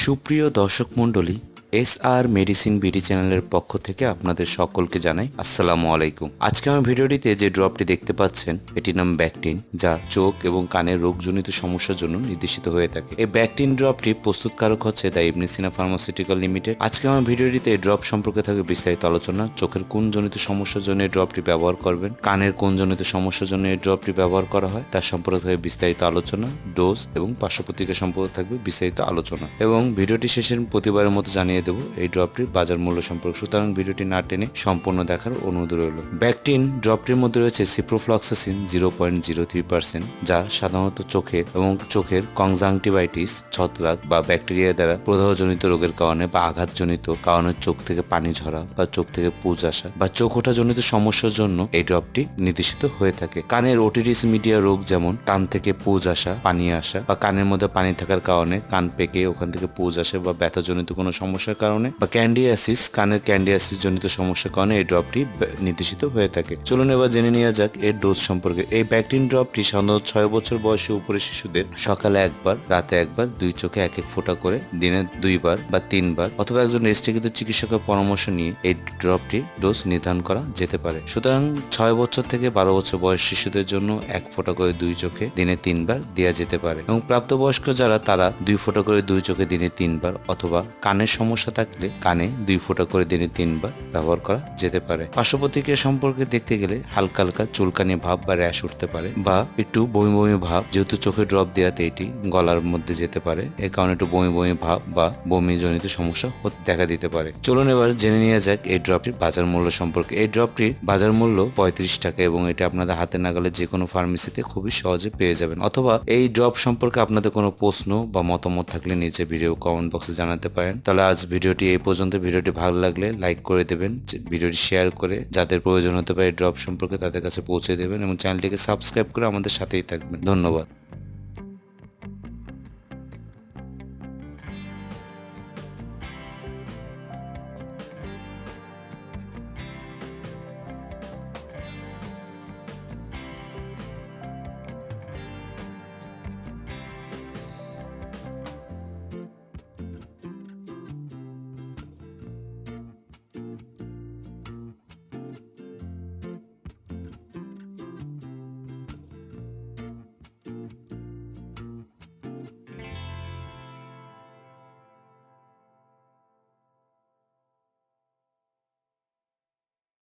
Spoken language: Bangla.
সুপ্রিয় দর্শক মণ্ডলী এস আর মেডিসিন বিডি চ্যানেলের পক্ষ থেকে আপনাদের সকলকে জানাই আসসালামু আলাইকুম। আজকে আমার ভিডিওটিতে যে ড্রপটি দেখতে পাচ্ছেন, এটির নাম ব্যাকটিন, যা চোখ এবং কানের রোগজনিত সমস্যার জন্য নির্দেশিত হয়ে থাকে। এই ব্যাকটিন ড্রপটি প্রস্তুতকারক হচ্ছে দ্য ইবনিসিনা ফার্মাসিউটিক্যাল লিমিটেড। আজকে আমার ভিডিওটিতে এই ড্রপ সম্পর্কে থাকবে বিস্তারিত আলোচনা। চোখের কোন জনিত সমস্যার জন্য এই ড্রপটি ব্যবহার করবেন, কানের কোন জনিত সমস্যার জন্য এই ড্রপটি ব্যবহার করা হয়, তার সম্পর্কে থাকবে বিস্তারিত আলোচনা, ডোজ এবং পার্শ্বপ্রতিক্রিয়া সম্পর্কে থাকবে বিস্তারিত আলোচনা। এবং ভিডিওটি শেষের প্রতিবারের মতো জানিয়ে দেবো, এই ড্রপটির বাজার মূল্য সম্পর্কে। সুতরাং ভিডিওটি না টেনে সম্পূর্ণ দেখার অনুরোধ রইল। ব্যাকটিন ড্রপটির মধ্যে রয়েছে ciprofloxacin zero point zero three percent যা সাধারণত চোখের এবং চোখের কনজাংটিভাইটিস ছত্রাক বা ব্যাকটেরিয়া দ্বারা প্রদাহজনিত রোগের কারণে বা আঘাতজনিত কারণে চোখ থেকে পানি ঝরা বা চোখ থেকে পুজ আসা বা চোখ ওঠাজনিত সমস্যার জন্য এই ড্রপটি নির্দেশিত হয়ে থাকে। কানের ওটিটিস মিডিয়া রোগ যেমন কান থেকে পুজ আসা, পানি আসা বা কানের মধ্যে পানি থাকার কারণে কান পেকে ওখান থেকে পুজ আসে বা ব্যথাজনিত কোনো সমস্যার কারণে বা ক্যান্ডিয়াসিস কানের ক্যান্ডিয়াসিস জনিত সমস্যার কারণে এই ড্রপটি নির্দেশিত হয়ে থাকে। চলুন এবার জেনে নেওয়া যাক এর ডোজ সম্পর্কে। এই ব্যাকটিন ড্রপটি সাধারণত ছয় বছর বয়সী উপরে শিশুদের সকালে একবার, রাতে একবার, দুই চোখে এক এক ফোঁটা করে, দিনে দুইবার বা তিনবার অথবা একজন রেজিস্ট্রিকৃত চিকিৎসকের পরামর্শ নিয়ে এই ড্রপটি ডোজ নির্ধারণ করা যেতে পারে। সুতরাং ছয় বছর থেকে বারো বছর বয়স শিশুদের জন্য এক ফোঁটা করে দুই চোখে, দিনে তিনবার দেওয়া যেতে পারে। এবং প্রাপ্তবয়স্ক যারা, তারা দুই ফোঁটা করে দুই চোখে, দিনে তিনবার অথবা কানের সমস্যা থাকলে কানে দুই ফোঁটা করে দিনে তিনবার ব্যবহার করা যেতে পারে। পার্শ্বপ্রতিক্রিয়া সম্পর্কে দেখতে গেলে হালকা হালকা চুলকানি ভাব বা র্যাশ উঠতে পারে বা একটু বমি বমি ভাব, যেহেতু চোখে ড্রপ দেওয়াতে এটি গলার মধ্যে যেতে পারে। এর কারণে একটু বমি বমি ভাব বা বমি জনিত সমস্যা দেখা দিতে পারে। চলুন এবার জেনে নেওয়া যাক এই ড্রপটির বাজার মূল্য সম্পর্কে। এই ড্রপটির বাজার মূল্য পঁয়ত্রিশ টাকা এবং এটা আপনাদের হাতে নাগালে যে কোনো ফার্মেসিতে খুবই সহজে পেয়ে যাবেন। অথবা এই ড্রপ সম্পর্কে আপনাদের কোনো প্রশ্ন বা মতামত থাকলে নিচে ভিডিও কমেন্ট বক্সে জানাতে পারেন। তাহলে আজ ভিডিওটি এই পর্যন্ত। ভিডিওটি ভালো লাগলে লাইক করে দেবেন ভিডিওটি শেয়ার করে যাদের প্রয়োজন হতে পারে ড্রপ সম্পর্কে তাদের কাছে পৌঁছে দেবেন এবং চ্যানেলটিকে সাবস্ক্রাইব করে আমাদের সাথেই থাকবেন। ধন্যবাদ।